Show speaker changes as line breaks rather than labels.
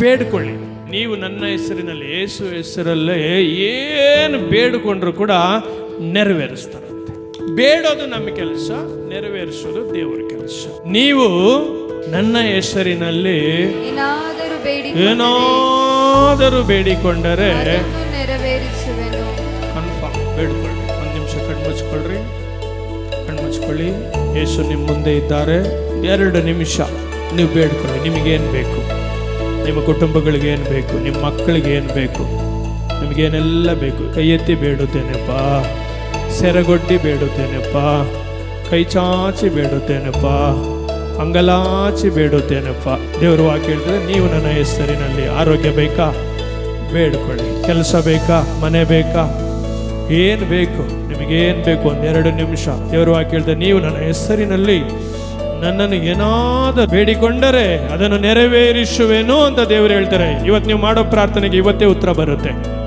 ಬೇಡ್ಕೊಳ್ಳಿ. ನೀವು ನನ್ನ ಹೆಸರಿನಲ್ಲಿ ಯೇಸು ಹೆಸರಲ್ಲೇ ಏನು ಬೇಡಿಕೊಂಡ್ರು ಕೂಡ ನೆರವೇರಿಸ್ತಾರಂತೆ ಬೇಡೋದು ನಮ್ಮ ಕೆಲಸ ನೆರವೇರಿಸೋದು ದೇವರ ಕೆಲಸ. ನೀವು ನನ್ನ ಹೆಸರಿನಲ್ಲಿ
ಏನಾದರೂ ಬೇಡಿ
ಏನಾದರೂ ಬೇಡಿಕೊಂಡರೆ ಕನ್ಫರ್ಮ್ ಬೇಡ್ಕೊಳ್ಳಿ. ಒಂದು ನಿಮಿಷ ಕಣ್ಮುಚ್ಕೊಳ್ರಿ ಕಣ್ಮುಚ್ಕೊಳ್ಳಿ ಯೇಸು ನಿಮ್ಮ ಮುಂದೆ ಇದ್ದಾರೆ. ಎರಡು ನಿಮಿಷ. ನೀವು ಬೇಡ್ಕೊಳ್ಳಿ. ನಿಮಗೇನು ಬೇಕು? ನಿಮ್ಮ ಕುಟುಂಬಗಳಿಗೆ ಏನು ಬೇಕು? ನಿಮ್ಮ ಮಕ್ಕಳಿಗೆ ಏನು ಬೇಕು? ನಿಮಗೇನೆಲ್ಲ ಬೇಕು? ಕೈ ಎತ್ತಿ ಬೇಡುತ್ತೇನೆಪ್ಪ. ಸೆರಗೊಡ್ಡಿ ಬೇಡುತ್ತೇನೆಪ್ಪ. ಕೈ ಚಾಚಿ ಬೇಡುತ್ತೇನೆಪ್ಪ. ಅಂಗಲಾಚಿ ಬೇಡುತ್ತೇನೆಪ್ಪ. ದೇವರು ವಾಕ್ಯ ಹೇಳಿದ್ರೆ ನೀವು ನನ್ನ ಹೆಸರಿನಲ್ಲಿ ಆರೋಗ್ಯ ಬೇಕಾ? ಬೇಡ್ಕೊಳ್ಳಿ. ಕೆಲಸ ಬೇಕಾ? ಮನೆ ಬೇಕಾ? ಏನು ಬೇಕು? ನಿಮಗೇನು ಬೇಕು? ಒಂದೆರಡು ನಿಮಿಷ. ದೇವರು ವಾಕ್ಯ ಹೇಳಿದ್ರೆ ನೀವು ನನ್ನ ಹೆಸರಿನಲ್ಲಿ ನನ್ನನ್ನು ಏನಾದರೂ ಬೇಡಿಕೊಂಡರೆ ಅದನ್ನು ನೆರವೇರಿಸುವೇನೋ ಅಂತ ದೇವರು ಹೇಳ್ತಾರೆ. ಇವತ್ತು ನೀವು ಮಾಡೋ ಪ್ರಾರ್ಥನೆಗೆ ಇವತ್ತೇ ಉತ್ತರ ಬರುತ್ತೆ.